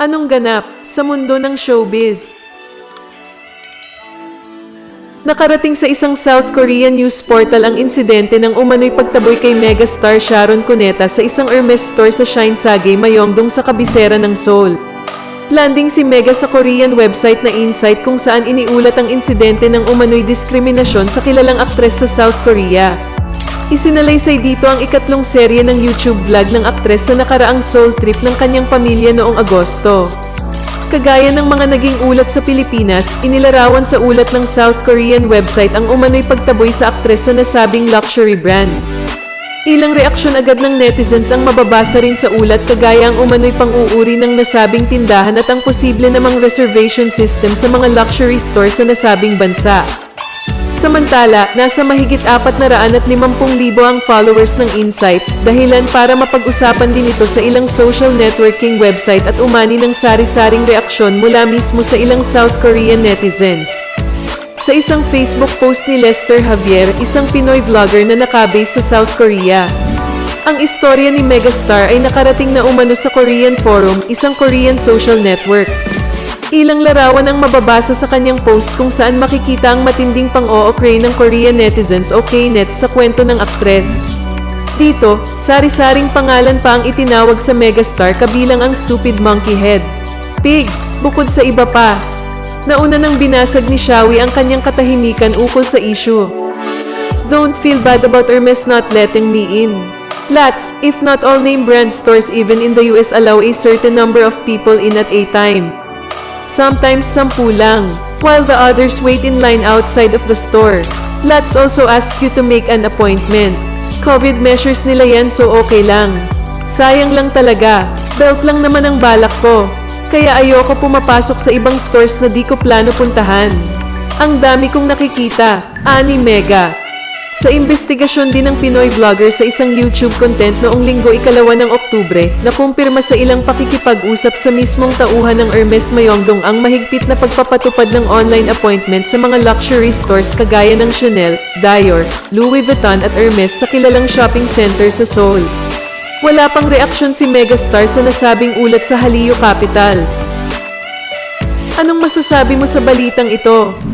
Anong ganap sa mundo ng showbiz? Nakarating sa isang South Korean news portal ang insidente ng umano'y pagtaboy kay megastar Sharon Cuneta sa isang Hermes store sa Shinesage, Mayongdong sa kabisera ng Seoul. Landing si Mega sa Korean website na Insight kung saan iniulat ang insidente ng umano'y diskriminasyon sa kilalang aktres sa South Korea. Isinalaysay dito ang ikatlong serye ng YouTube vlog ng aktres sa nakaraang Seoul trip ng kanyang pamilya noong Agosto. Kagaya ng mga naging ulat sa Pilipinas, inilarawan sa ulat ng South Korean website ang umano'y pagtaboy sa aktres sa nasabing luxury brand. Ilang reaksyon agad ng netizens ang mababasa rin sa ulat kagaya ang umano'y pang-uuri ng nasabing tindahan at ang posible namang reservation system sa mga luxury store sa nasabing bansa. Samantala, nasa mahigit 450,000 ang followers ng Insight, dahilan para mapag-usapan din ito sa ilang social networking website at umani ng sari-saring reaksyon mula mismo sa ilang South Korean netizens. Sa isang Facebook post ni Lester Javier, isang Pinoy vlogger na nakabase sa South Korea. Ang istorya ni Megastar ay nakarating na umano sa Korean Forum, isang Korean social network. Ilang larawan ang mababasa sa kanyang post kung saan makikita ang matinding pang-ookray ng Korean netizens o K-nets sa kwento ng aktres. Dito, sari-saring pangalan pa ang itinawag sa megastar kabilang ang stupid monkey head. Pig, bukod sa iba pa. Nauna nang binasag ni Shawi ang kanyang katahimikan ukol sa issue. Don't feel bad about Hermes not letting me in. Lats, if not all name brand stores even in the US allow a certain number of people in at a time. Sometimes sampu lang, while the others wait in line outside of the store. Lats also ask you to make an appointment. COVID measures nila yan so okay lang. Sayang lang talaga, belt lang naman ang balak ko. Kaya ayoko pumapasok sa ibang stores na di ko plano puntahan. Ang dami kong nakikita, ani mega. Sa investigasyon din ng Pinoy vlogger sa isang YouTube content noong linggo ikalawa ng Oktubre, nakumpirma sa ilang pakikipag-usap sa mismong tauhan ng Hermes Mayongdong ang mahigpit na pagpapatupad ng online appointment sa mga luxury stores kagaya ng Chanel, Dior, Louis Vuitton at Hermes sa kilalang shopping center sa Seoul. Wala pang reaksyon si Megastar sa nasabing ulat sa Haliyo Capital. Anong masasabi mo sa balitang ito?